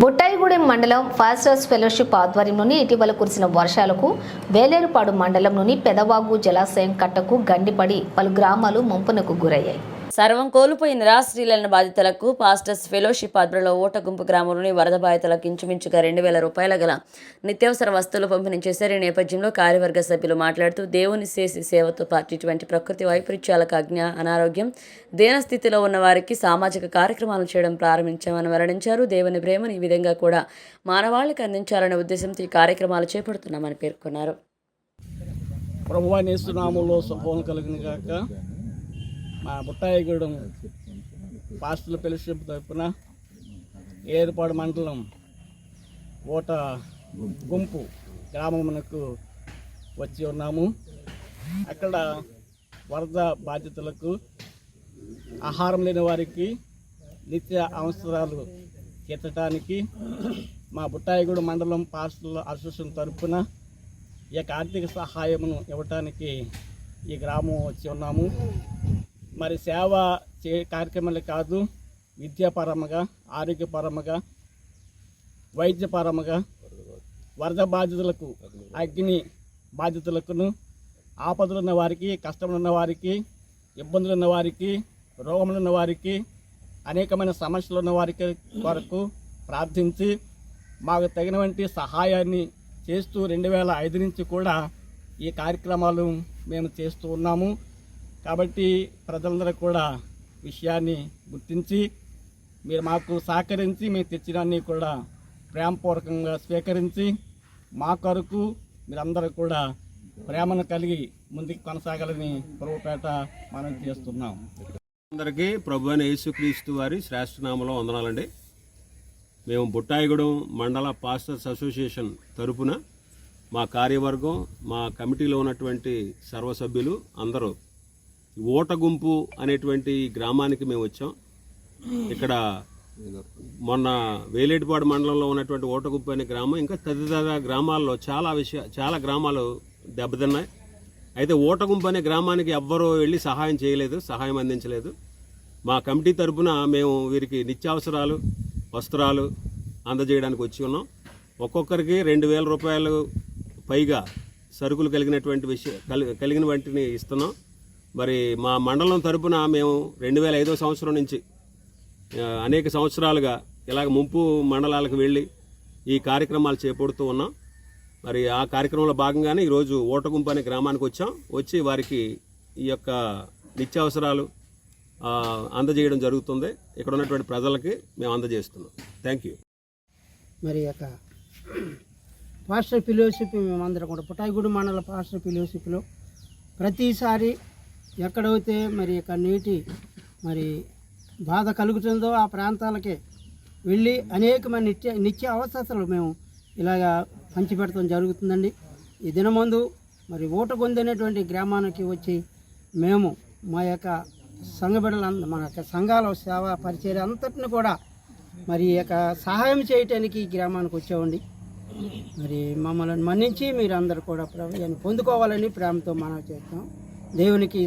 బుట్టాయిగూడెం మండలం pastors fellowship ఆధ్వర్యంలోని ఇటీవల కురిసిన వర్షాలకు వేలేరుపాడు మండలంలోని పెదవాగు జలాశయం కట్టకు గండిపడి పలు గ్రామాలు ముంపునకు గురయ్యాయి. సర్వం కోల్పోయి నిరాశ్రీలైన బాధితులకు పాస్టర్స్ ఫెలోషిప్ ఆధ్వర్యంలో ఓటగుంపు గ్రామంలోని వరద బాధితులకు ఇంచుమించుగా రెండు వేల రూపాయల గల నిత్యావసర వస్తువులు పంపిణీ చేశారు. ఈ నేపథ్యంలో కార్యవర్గ సభ్యులు మాట్లాడుతూ దేవుని చేసి సేవతో పాటు ఇటువంటి ప్రకృతి వైపరీత్యాలకు అజ్ఞ అనారోగ్యం దీనస్థితిలో ఉన్న వారికి సామాజిక కార్యక్రమాలు చేయడం ప్రారంభించామని వెల్లడించారు. దేవుని ప్రేమను ఈ విధంగా కూడా మానవాళికి అందించాలనే ఉద్దేశంతో ఈ కార్యక్రమాలు చేపడుతున్నామని పేర్కొన్నారు. ప్రభువాన్ని నేస్తున్నాములో శుభం కలిగిన కాక మా బుట్టాయిగూడెం పాస్టల్ ఫెలోషిప్ తరపున ఏర్పాడు మండలం ఓట గుంపు గ్రామమునకు వచ్చి ఉన్నాము. అక్కడ వరద బాధితులకు ఆహారం లేని వారికి నిత్య అవసరాలు తీర్చడానికి మా బుట్టాయిగూడెం మండలం పాస్టల్ అసోసియేషన్ తరపున ఈ యొక్క ఆర్థిక సహాయమును ఇవ్వటానికి ఈ గ్రామం వచ్చి ఉన్నాము. మరి సేవ చే కార్యక్రమాలు కాదు విద్యాపరముగా ఆరోగ్యపరముగా వైద్యపరముగా వరద బాధితులకు అగ్ని బాధితులకును ఆపదలు ఉన్న వారికి కష్టములు ఉన్న వారికి ఇబ్బందులు ఉన్న వారికి రోగములు ఉన్న వారికి అనేకమైన సమస్యలు ఉన్న వారికి కొరకు ప్రార్థించి మాకు తగినటువంటి సహాయాన్ని చేస్తూ రెండు వేల ఐదు నుంచి కూడా ఈ కార్యక్రమాలు మేము చేస్తూ ఉన్నాము. కాబట్టి ప్రజలందరూ కూడా విషయాన్ని గుర్తించి మీరు మాకు సహకరించి మేము తెచ్చినాన్ని కూడా ప్రేమపూర్వకంగా స్వీకరించి మా కొరకు మీరందరూ కూడా ప్రేమను కలిగి ముందుకు కొనసాగాలని ప్రభుపేట మనం చేస్తున్నాం. అందరికీ ప్రభు అయిన యేసుక్రీస్తు వారి శ్రేష్ఠనామలో వందనాలండి. మేము బుట్టాయిగూడెం మండల పాస్టర్స్ అసోసియేషన్ తరపున మా కార్యవర్గం మా కమిటీలో ఉన్నటువంటి సర్వసభ్యులు అందరూ ఓటగుంపు అనేటువంటి గ్రామానికి మేము వచ్చాం. ఇక్కడ మొన్న వేలేటిపాడు మండలంలో ఉన్నటువంటి ఓటగుంపు అనే గ్రామం ఇంకా తదితర గ్రామాల్లో చాలా విషయ చాలా గ్రామాలు దెబ్బతిన్నాయి. అయితే ఓటగుంపు అనే గ్రామానికి ఎవ్వరూ వెళ్ళి సహాయం చేయలేదు సహాయం అందించలేదు. మా కమిటీ తరపున మేము వీరికి నిత్యావసరాలు వస్త్రాలు అందజేయడానికి వచ్చి ఉన్నాం. ఒక్కొక్కరికి రెండు వేల రూపాయలు పైగా సరుకులు కలిగినటువంటి విషయం కలిగిన వంటిని ఇస్తున్నాం. మరి మా మండలం తరపున మేము రెండు వేల ఐదో సంవత్సరం నుంచి అనేక సంవత్సరాలుగా ఇలాగ ముంపు మండలాలకు వెళ్ళి ఈ కార్యక్రమాలు చేపడుతూ ఉన్నాం. మరి ఆ కార్యక్రమంలో భాగంగానే ఈరోజు ఓటగుంపు అనే గ్రామానికి వచ్చాం. వచ్చి వారికి ఈ యొక్క నిత్యావసరాలు అందజేయడం జరుగుతుంది. ఇక్కడ ఉన్నటువంటి ప్రజలకి మేము అందజేస్తున్నాం. థ్యాంక్ యూ మరి యొక్క పాస్టర్ ఫిలోషిప్ మేమందరం కూడా పుటాయిగూడి మండల పాస్టర్ ఫిలోషిప్లో ప్రతిసారి ఎక్కడైతే మరి యొక్క నీటి మరి బాధ కలుగుతుందో ఆ ప్రాంతాలకే వెళ్ళి అనేకమైన నిత్య నిత్య అవసరాలు మేము ఇలాగా పంచిపెడతాం జరుగుతుందండి. ఈ దినమందు మరి ఊటగొందనేటువంటి గ్రామానికి వచ్చి మేము మా యొక్క సంఘ మన యొక్క సంఘాల సేవ పరిచయం అంతటిని కూడా మరి యొక్క సహాయం చేయటానికి ఈ గ్రామానికి వచ్చామండి. మరి మమ్మల్ని మన్నించి మీరు అందరు కూడా ప్రభుత్వాన్ని పొందుకోవాలని ప్రేమతో మనం చేస్తాం. దేవునికి